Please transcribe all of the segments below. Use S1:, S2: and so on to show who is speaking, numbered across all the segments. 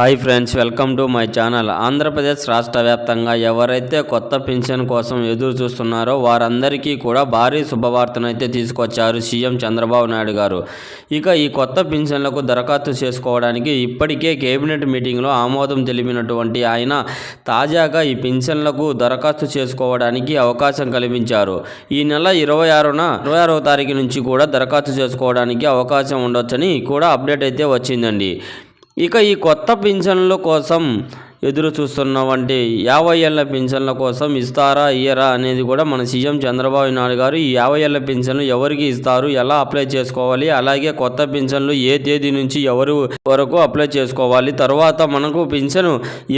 S1: Hi friends welcome to my channel. Andhra Pradesh రాష్ట్ర వ్యాప్తంగా ఎవరైతే కొత్త పెన్షన్ కోసం ఎదురు చూస్తున్నారో వారందరికీ కూడా భారీ శుభవార్తను అయితే తీసుకొచ్చారు సీఎం చంద్రబాబు నాయుడు గారు. ఇక ఈ కొత్త పెన్షన్లకు దరఖాస్తు చేసుకోవడానికి ఇప్పటికే కేబినెట్ మీటింగ్లో ఆమోదం తెలిపినటువంటి ఆయన తాజాగా ఈ పెన్షన్లకు దరఖాస్తు చేసుకోవడానికి అవకాశం కల్పించారు. ఈ నెల ఇరవై ఆరున ఇరవై ఆరవ తారీఖు నుంచి కూడా దరఖాస్తు చేసుకోవడానికి అవకాశం ఉండొచ్చని కూడా అప్డేట్ అయితే వచ్చిందండి. ఇక ఈ కొత్త పింఛన్ల కోసం ఎదురు చూస్తున్న వంటి యాభై ఏళ్ళ పింఛన్ల కోసం ఇస్తారా ఇయ్యరా అనేది కూడా మన సీఎం చంద్రబాబు నాయుడు గారు ఈ యాభై ఏళ్ళ పింఛన్లు ఎవరికి ఇస్తారు ఎలా అప్లై చేసుకోవాలి అలాగే కొత్త పింఛన్లు ఏ తేదీ నుంచి ఎవరు వరకు అప్లై చేసుకోవాలి తర్వాత మనకు పింఛను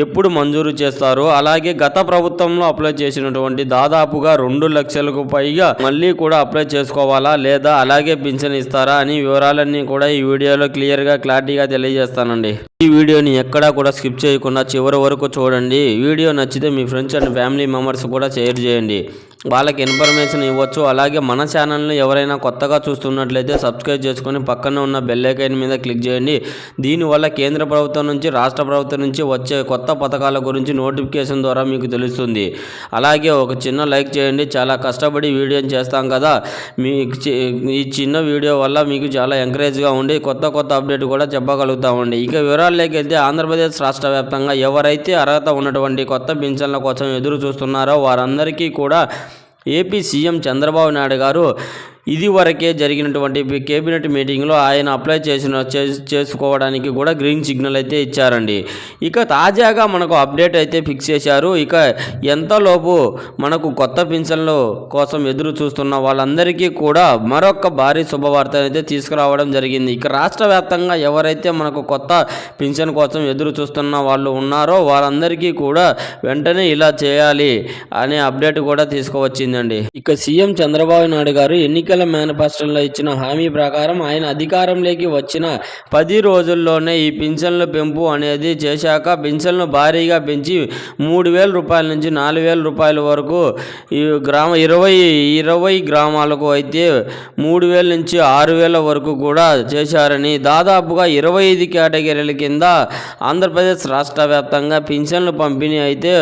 S1: ఎప్పుడు మంజూరు చేస్తారు అలాగే గత ప్రభుత్వంలో అప్లై చేసినటువంటి దాదాపుగా రెండు లక్షలకు పైగా మళ్ళీ కూడా అప్లై చేసుకోవాలా లేదా అలాగే పింఛన్ ఇస్తారా అని వివరాలన్నీ కూడా ఈ వీడియోలో క్లియర్గా క్లారిటీగా తెలియజేస్తానండి. ఈ వీడియోని ఎక్కడా కూడా స్కిప్ చేయకుండా చివరి వరకు చూడండి. వీడియో నచ్చితే మీ ఫ్రెండ్స్ అండ్ ఫ్యామిలీ మెంబర్స్ కూడా షేర్ చేయండి. వాళ్ళకి ఇన్ఫర్మేషన్ ఇవ్వచ్చు. అలాగే మన ఛానల్ని ఎవరైనా కొత్తగా చూస్తున్నట్లయితే సబ్స్క్రైబ్ చేసుకొని పక్కన ఉన్న బెల్లైకైన్ మీద క్లిక్ చేయండి. దీనివల్ల కేంద్ర ప్రభుత్వం నుంచి రాష్ట్ర ప్రభుత్వం నుంచి వచ్చే కొత్త పథకాల గురించి నోటిఫికేషన్ ద్వారా మీకు తెలుస్తుంది. అలాగే ఒక చిన్న లైక్ చేయండి. చాలా కష్టపడి వీడియోని చేస్తాం కదా. మీ ఈ చిన్న వీడియో వల్ల మీకు చాలా ఎంకరేజ్గా ఉండి కొత్త కొత్త అప్డేట్ కూడా చెప్పగలుగుతామండి ఇక వివరాల్లోకి వెళ్తే ఆంధ్రప్రదేశ్ రాష్ట్ర వ్యాప్తంగా ఎవరైతే అర్హత ఉన్నటువంటి కొత్త పింఛన్ల కోసం ఎదురు చూస్తున్నారో వారందరికీ కూడా ఏపీ సీఎం చంద్రబాబు నాయుడు గారు ఇదివరకే జరిగినటువంటి కేబినెట్ మీటింగ్లో ఆయన అప్లై చేసిన చేసుకోవడానికి కూడా గ్రీన్ సిగ్నల్ అయితే ఇచ్చారండి. ఇక తాజాగా మనకు అప్డేట్ అయితే ఫిక్స్ చేశారు. ఇక ఎంతలోపు మనకు కొత్త పింఛన్లు కోసం ఎదురు చూస్తున్న వాళ్ళందరికీ కూడా మరొక భారీ శుభవార్త అయితే తీసుకురావడం జరిగింది. ఇక రాష్ట్ర వ్యాప్తంగా ఎవరైతే మనకు కొత్త పింఛన్ కోసం ఎదురు చూస్తున్న వాళ్ళు ఉన్నారో వారందరికీ కూడా వెంటనే ఇలా చేయాలి అనే అప్డేట్ కూడా తీసుకువచ్చిందండి. ఇక సీఎం చంద్రబాబు నాయుడు గారు ఎన్నికల మేనిఫెస్టోలో ఇచ్చిన హామీ ప్రకారం ఆయన అధికారంలోకి వచ్చిన పది రోజుల్లోనే ఈ పింఛన్ల పెంపు అనేది చేశాక పింఛన్లు భారీగా పెంచి మూడు వేల రూపాయల నుంచి నాలుగు వేల రూపాయల వరకు ఈ గ్రామ ఇరవై ఇరవై గ్రామాలకు అయితే మూడు వేల నుంచి ఆరు వేల వరకు కూడా చేశారని దాదాపుగా ఇరవై ఐదు కేటగిరీల కింద ఆంధ్రప్రదేశ్ రాష్ట్ర వ్యాప్తంగా పింఛన్లు పంపిణీ అయితే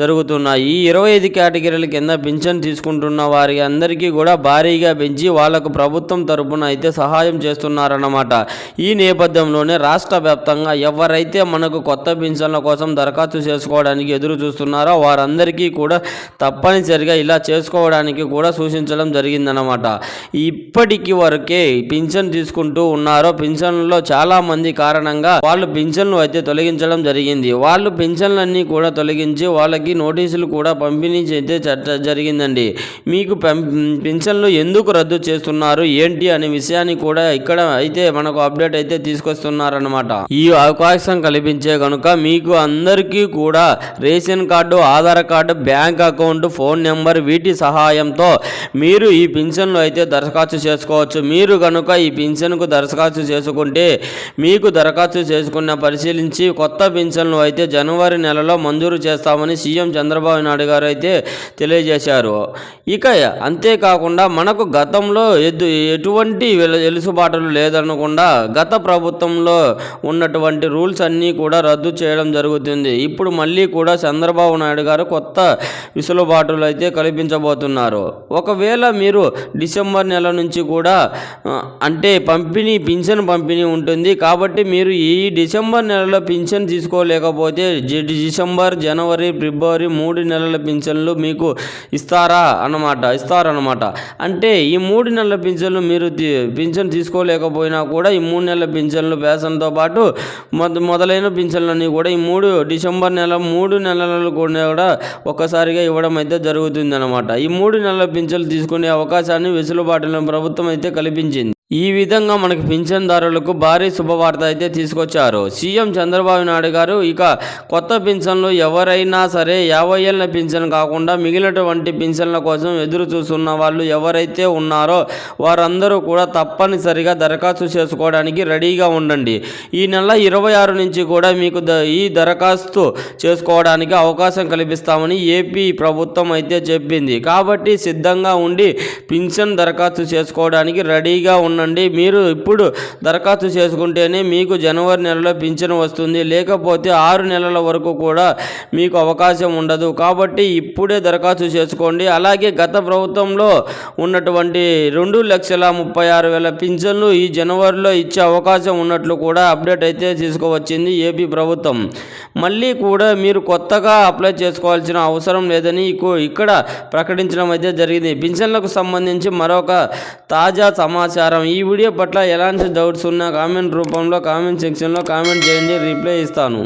S1: జరుగుతున్నాయి. ఈ ఇరవై ఐదు కేటగిరీల కింద పింఛన్ తీసుకుంటున్న వారి అందరికీ కూడా భారీగా పెంచి వాళ్ళకు ప్రభుత్వం తరపున అయితే సహాయం చేస్తున్నారన్నమాట. ఈ నేపథ్యంలోనే రాష్ట్ర వ్యాప్తంగా ఎవరైతే మనకు కొత్త పింఛన్ల కోసం దరఖాస్తు చేసుకోవడానికి ఎదురు చూస్తున్నారో వారందరికీ కూడా తప్పనిసరిగా ఇలా చేసుకోవడానికి కూడా సూచించడం జరిగిందన్నమాట. ఇప్పటికి వరకే పింఛన్ తీసుకుంటూ ఉన్నారో పింఛన్లో చాలా మంది కారణంగా వాళ్ళు పింఛన్లు అయితే తొలగించడం జరిగింది. వాళ్ళు పింఛన్లన్నీ కూడా తొలగించి వాళ్ళకి నోటీసులు కూడా పంపిణీ అయితే జరిగిందండి. మీకు పెం- పింఛన్లు ఎందుకు రద్దు చేస్తున్నారు. ఏంటి అనే విషయాన్ని కూడా ఇక్కడ అయితే మనకు అప్డేట్ అయితే తీసుకొస్తున్నారనమాట ఈ అవకాశం కల్పించే కనుక మీకు అందరికీ కూడా ration card Aadhaar card bank account phone number వీటి సహాయంతో మీరు ఈ పింఛన్లు అయితే దరఖాస్తు చేసుకోవచ్చు. మీరు కనుక ఈ పింఛన్కు దరఖాస్తు చేసుకుంటే మీకు దరఖాస్తు చేసుకున్న పరిశీలించి కొత్త పింఛన్లు అయితే జనవరి నెలలో మంజూరు చేస్తామని సీఎం చంద్రబాబు నాయుడు గారు అయితే తెలియజేశారు. ఇక అంతేకాకుండా మనకు గతంలో ఎదు ఎటువంటి వెలుసుబాటులు లేదనకుండా గత ప్రభుత్వంలో ఉన్నటువంటి రూల్స్ అన్నీ కూడా రద్దు చేయడం జరుగుతుంది. ఇప్పుడు మళ్ళీ కూడా చంద్రబాబు నాయుడు గారు కొత్త విసులుబాటులు అయితే కల్పించబోతున్నారు. ఒకవేళ మీరు డిసెంబర్ నెల నుంచి కూడా అంటే పంపిణీ పింఛన్ పంపిణీ ఉంటుంది కాబట్టి మీరు ఈ డిసెంబర్ నెలలో పింఛన్ తీసుకోలేకపోతే డిసెంబర్ జనవరి ఫిబ్రవరి మూడు నెలల పింఛన్లు మీకు ఇస్తారా అన్నమాట ఇస్తారన్నమాట. అంటే ఈ మూడు నెలల పింఛన్లు మీరు తీ- పింఛన్ తీసుకోలేకపోయినా కూడా ఈ మూడు నెలల పింఛన్లు వేసంతో పాటు మొదలైన పింఛన్లన్నీ కూడా ఈ మూడు డిసెంబర్ నెల మూడు నెలలు కూడా ఒక్కసారిగా ఇవ్వడం అయితే జరుగుతుందన్నమాట. ఈ మూడు నెలల పింఛన్లు తీసుకునే అవకాశాన్ని వెసులుబాటులో ప్రభుత్వం అయితే కల్పించింది. ఈ విధంగా మనకి పింఛన్దారులకు భారీ శుభవార్త అయితే తీసుకొచ్చారు. సీఎం చంద్రబాబు నాయుడు గారు ఇక కొత్త పింఛన్లు ఎవరైనా సరే యాభై ఏళ్ళ పింఛన్ కాకుండా మిగిలినటువంటి పింఛన్ల కోసం ఎదురు చూస్తున్న వాళ్ళు ఎవరైతే ఉన్నారో వారందరూ కూడా తప్పనిసరిగా దరఖాస్తు చేసుకోవడానికి రెడీగా ఉండండి. ఈ నెల ఇరవై ఆరు నుంచి కూడా మీకు ద- ఈ దరఖాస్తు చేసుకోవడానికి అవకాశం కల్పిస్తామని ఏపీ ప్రభుత్వం అయితే చెప్పింది. కాబట్టి సిద్ధంగా ఉండి పింఛన్ దరఖాస్తు చేసుకోవడానికి రెడీగా ఉన్న ఉండండి మీరు ఇప్పుడు దరఖాస్తు చేసుకుంటేనే మీకు జనవరి నెలలో పింఛను వస్తుంది. లేకపోతే ఆరు నెలల వరకు కూడా మీకు అవకాశం ఉండదు. కాబట్టి ఇప్పుడే దరఖాస్తు చేసుకోండి. అలాగే గత ప్రభుత్వంలో ఉన్నటువంటి రెండు లక్షల ముప్పై ఆరు వేల పింఛన్లు ఈ జనవరిలో ఇచ్చే అవకాశం ఉన్నట్లు కూడా అప్డేట్ అయితే తీసుకువచ్చింది ఏపీ ప్రభుత్వం. మళ్ళీ కూడా మీరు కొత్తగా అప్లై చేసుకోవాల్సిన అవసరం లేదని ఇక్కడ ప్రకటించడం అయితే జరిగింది. పింఛన్లకు సంబంధించి మరొక తాజా సమాచారం ఈ వీడియో పట్ల ఎలాంటి డౌట్స్ ఉన్నా కామెంట్ రూపంలో కామెంట్ సెక్షన్లో కామెంట్ చేయండి. రిప్లై ఇస్తాను.